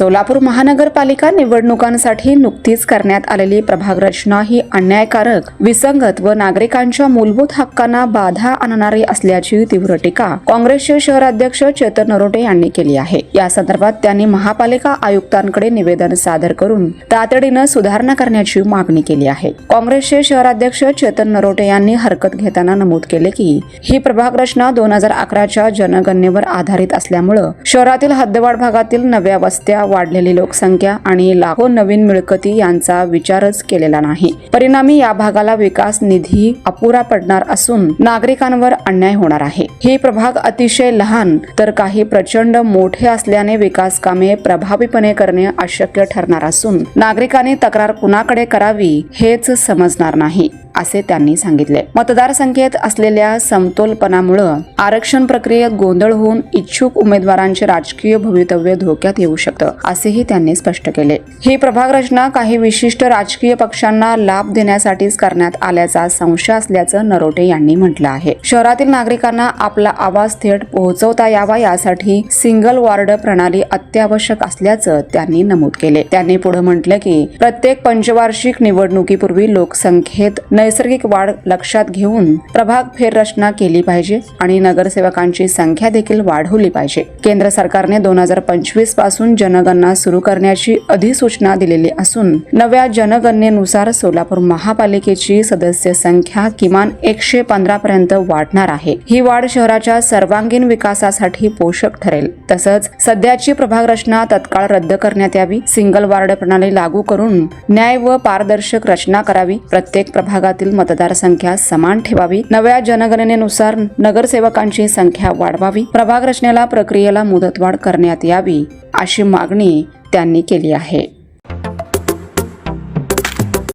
सोलापूर महानगरपालिका निवडणुकांसाठी नुकतीच करण्यात आलेली प्रभाग रचना ही अन्यायकारक विसंगत व नागरिकांच्या मूलभूत हक्कांना बाधा आणणारी असल्याची तीव्र टीका काँग्रेसचे शहराध्यक्ष चेतन नरोटे यांनी केली आहे. या संदर्भात त्यांनी महापालिका आयुक्तांकडे निवेदन सादर करून तातडीनं सुधारणा करण्याची मागणी केली आहे. काँग्रेसचे शहराध्यक्ष चेतन नरोटे यांनी हरकत घेताना नमूद केले की ही प्रभाग रचना दोन हजार अकराच्या जनगणनेवर आधारित असल्यामुळं शहरातील हद्दवाड भागातील नव्या वस्त्या वाढलेली लोकसंख्या आणि लाखो नवीन मिळकती यांचा विचारच केलेला नाही. परिणामी या भागाला विकास निधी अपुरा पडणार असून नागरिकांवर अन्याय होणार आहे. हे प्रभाग अतिशय लहान तर काही प्रचंड मोठे असल्याने विकास कामे प्रभावीपणे करणे अशक्य ठरणार असून नागरिकांनी तक्रार कुणाकडे करावी हेच समजणार नाही. असे त्यांनी सांगितले. मतदारसंख्येत असलेल्या समतोलपणामुळं आरक्षण प्रक्रियेत गोंधळ होऊन इच्छुक उमेदवारांचे राजकीय भवितव्य धोक्यात येऊ शकतं असेही त्यांनी स्पष्ट केले. ही प्रभाग रचना काही विशिष्ट राजकीय पक्षांना लाभ देण्यासाठीच करण्यात आल्याचा संशय असल्याचं नरोटे यांनी म्हटलं आहे. शहरातील नागरिकांना आपला आवाज थेट पोहोचवता यावा यासाठी सिंगल वॉर्ड प्रणाली अत्यावश्यक असल्याचं त्यांनी नमूद केले. त्यांनी पुढे म्हटलं की प्रत्येक पंचवार्षिक निवडणुकीपूर्वी लोकसंख्येत नैसर्गिक वाढ लक्षात घेऊन प्रभाग फेररचना केली पाहिजे आणि नगरसेवकांची संख्या देखील वाढवली पाहिजे. केंद्र सरकारने दोन हजार पंचवीसपासून जनगणना सुरू करण्याची अधिसूचना दिलेली असून नव्या जनगणनेनुसार सोलापूर महापालिकेची सदस्य संख्या किमान एकशे पंधरा पर्यंत वाढणार आहे. ही वाढ शहराच्या सर्वांगीण विकासासाठी पोषक ठरेल. तसंच सध्याची प्रभाग रचना तत्काळ रद्द करण्यात यावी सिंगल वार्ड प्रणाली लागू करून न्याय व पारदर्शक रचना करावी प्रत्येक विभागातील मतदारसंख्या समान ठेवावी. नव्या जनगणनेनुसार नगरसेवकांची संख्या वाढवावी. प्रभाग रचनेला प्रक्रियेला मुदतवाढ करण्यात यावी अशी मागणी त्यांनी केली आहे.